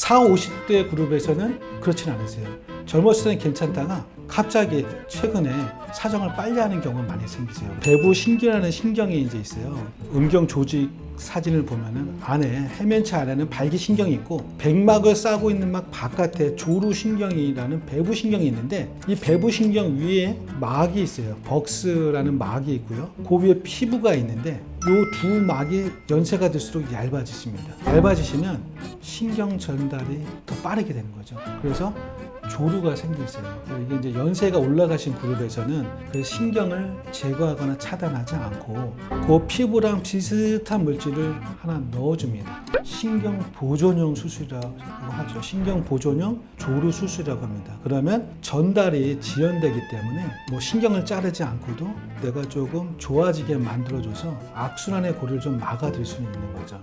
4, 50대 그룹에서는 그렇진 않으세요. 젊었을 때는 괜찮다가 갑자기 최근에 사정을 빨리 하는 경우가 많이 생기세요. 배부 신경이라는 신경이 이제 있어요. 음경 조직 사진을 보면은 안에 해면체 안에는 발기 신경이 있고 백막을 싸고 있는 막 바깥에 조루 신경이라는 배부 신경이 있는데 이 배부 신경 위에 막이 있어요. 벅스라는 막이 있고요. 그 위에 피부가 있는데 이 두 막이 연세가 들수록 얇아지십니다. 얇아지시면 신경 전달이 더 빠르게 되는 거죠. 그래서 조루가 생겼어요. 이게 이제 연세가 올라가신 그룹에서는 그 신경을 제거하거나 차단하지 않고 그 피부랑 비슷한 물질을 하나 넣어줍니다. 신경 보존형 수술이라고 하죠. 신경 보존형 조루 수술이라고 합니다. 그러면 전달이 지연되기 때문에 뭐 신경을 자르지 않고도 내가 조금 좋아지게 만들어줘서 악순환의 고리를 좀 막아줄 수 있는 거죠.